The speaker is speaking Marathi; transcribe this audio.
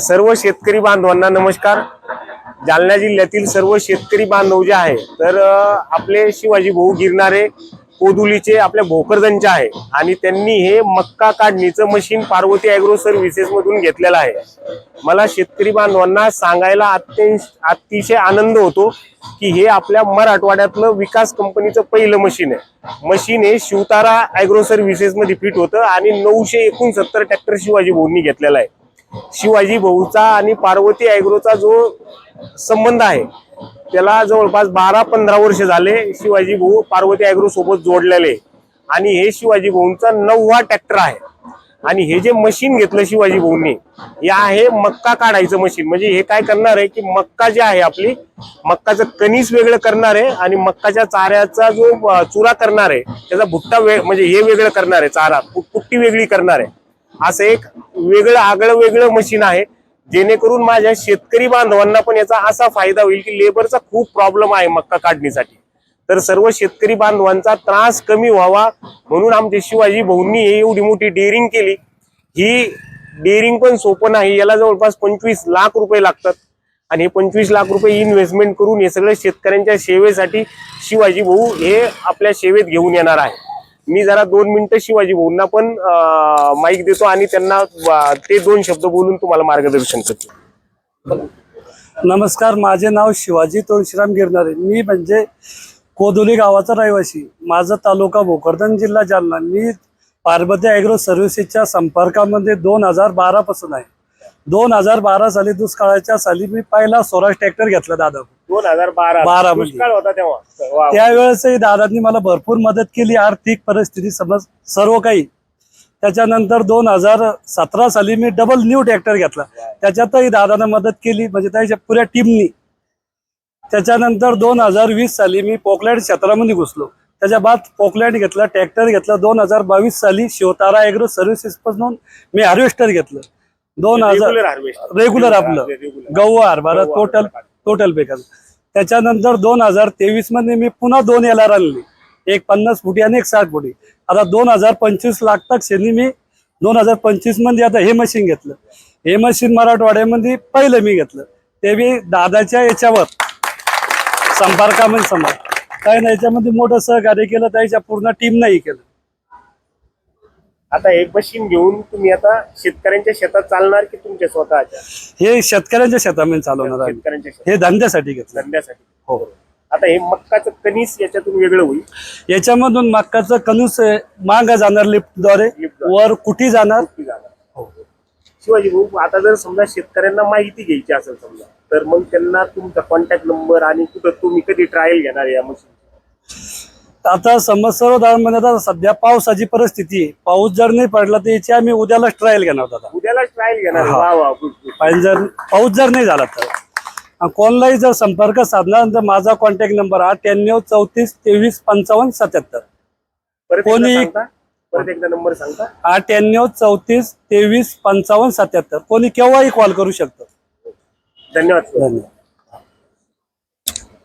सर्व शेतकरी बांधवांना नमस्कार. जालना जिल्ह्यातील सर्व शेतकरी बांधव जे आहे तर आपले शिवाजी भाऊ गिरणारे कोदुलीचे आपल्या भोकरदनचे आहे. आणि त्यांनी हे मक्का काढणीचं मशीन पार्वती अॅग्रो सर्व्हिसेस मधून घेतलेलं आहे. मला शेतकरी बांधवांना सांगायला अत्यंत अतिशय आनंद होतो की हे आपल्या मराठवाड्यातलं विकास कंपनीचं पहिलं मशीन आहे. मशीन हे शिवतारा अॅग्रो सर्व्हिसेस मध्ये फिट होतं आणि नऊशे एकोणसत्तर ट्रॅक्टर शिवाजी भाऊंनी घेतलेला आहे. शिवाजी भाऊचा आणि पार्वती अॅग्रोचा जो संबंध आहे त्याला जवळपास बारा पंधरा वर्ष झाले शिवाजी भाऊ पार्वती अॅग्रो सोबत जोडलेले. आणि हे शिवाजी भाऊंचा नववा ट्रॅक्टर आहे. आणि हे जे मशीन घेतलं शिवाजी भाऊंनी हे आहे मक्का काढायचं मशीन. म्हणजे हे काय करणार आहे की मक्का जे आहे आपली मक्काचं कणीस वेगळं करणार आहे आणि मक्काच्या चाऱ्याचा जो चुरा करणार आहे त्याचा भुट्टा वे म्हणजे हे वेगळं करणार आहे चारा पुट्टी वेगळी करणार आहे. असं एक वेगळं आगळं वेगळं मशीन आहे. जेणेकरून माझ्या शेतकरी बांधवांना पण याचा असा फायदा होईल की लेबरचा खूप प्रॉब्लेम आहे मक्का काढणीसाठी. तर सर्व शेतकरी बांधवांचा त्रास कमी व्हावा म्हणून आमचे शिवाजी भाऊंनी एवढी मोठी डेअरिंग केली. ही डेअरिंग पण सोपं नाही याला जवळपास पंचवीस लाख रुपये लागतात. आणि हे पंचवीस लाख रुपये इन्व्हेस्टमेंट करून हे सगळं शेतकऱ्यांच्या सेवेसाठी शिवाजी भाऊ हे आपल्या सेवेत घेऊन येणार आहे. मी जरा दोन मिनिटं शिवाजी भाऊंना पण माईक देतो आणि त्यांना ते दोन शब्द बोलून तुम्हाला मार्गदर्शन करतो. नमस्कार माझे नाव शिवाजी तुळशीराम गिरणारे मी म्हणजे कोदोली गावाचा रहिवासी माझा तालुका भोकरदन जिल्हा जालना. मी पार्वती ॲग्रो सर्व्हिसेसच्या संपर्कामध्ये दोन हजार बारा पासून आहे. दोन हजार बारा साली दुष्काळाच्या साली मी पहिला स्वराज ट्रॅक्टर घेतला दादा दोन हजार बारा. बारा मध्ये. दुष्काळ होता तेव्हा. वा. त्यावेळेसही दादांनी मला भरपूर मदत केली. आर्थिक परिस्थिती समज सर्व काही. त्याच्यानंतर दोन हजार सतरा साली मी डबल न्यू ट्रॅक्टर घेतला. त्याच्यातही दादानं मदत केली. म्हणजे त्याच्या पुऱ्या टीमनी त्याच्यानंतर दोन हजार वीस साली मी पोकलँड क्षेत्रामध्ये घुसलो. त्याच्या बाद पोकलँड घेतला ट्रॅक्टर घेतला. दोन हजार बावीस साली शिवतारा ॲग्रो सर्व्हिसेस पासून मी हार्वेस्टर घेतलं. दोन हजार Regular harvest. रेग्युलर आपलं. Regular. गहू हरभरा गहू, टोटल हरभरा. टोटल बेकार त्याच्यानंतर दोन हजार तेवीसमध्ये मी पुन्हा दोन याला आर एक पन्नास फुटी आणि एक साठ फुटी. आता दोन हजार पंचवीस लागतात शेनी मी दोन हजार पंचवीसमध्ये आता हे मशीन घेतलं. हे मशीन मराठवाड्यामध्ये पहिलं मी घेतलं. ते मी दादाच्या याच्यावर. संपर्कामध्ये समज काही नाही याच्यामध्ये मोठं सहकार्य केलं त्याच्या पूर्ण टीम नाही केलं. आता हे मशीन घेऊन तुम्ही आता शेतकऱ्यांच्या शेतात चालणार की तुमच्या स्वतःच्या? हे शेतकऱ्यांच्या शेतामध्ये चालवणार आहे. शेतकऱ्यांच्या शेतात. हे धंद्यासाठी घेतलं. धंद्यासाठी. हो. आता हे मक्काचं कणीस याच्यातून वेगळं होईल? याच्यामधून मक्काचं कणूस मागा जाणार लिफ्टद्वारे लिफ्टद्वारे. वर कुठी जाणार? जाणार? शिवाजी भाऊ आता जर समजा शेतकऱ्यांना माहिती घ्यायची असेल समजा तर मग त्यांना तुमचा कॉन्टॅक्ट नंबर आणि कुठं तुम्ही कधी ट्रायल घेणार या मशीन आता समज सर्वसाधारणपणे आता सध्या पावसाची परिस्थिती आहे. पाऊस जर नाही पडला तर याची आम्ही उद्यालाच ट्रायल घेणार होता उद्यालाच ट्रायल घेणार. हा. वा वा जर पाऊस जर नाही झाला तर. आणि कोणालाही जर संपर्क साधला तर माझा कॉन्टॅक्ट नंबर अठ्ठ्याण्णव चौतीस तेवीस पंचावन्न सत्याहत्तर. परत एकदा कोणी- सांगता? परत एकदा नंबर सांगता? अठ्ठ्याण्णव चौतीस तेवीस पंचावन्न सत्याहत्तर. कोणी केव्हाही कॉल करू शकतं. धन्यवाद. धन्यवाद.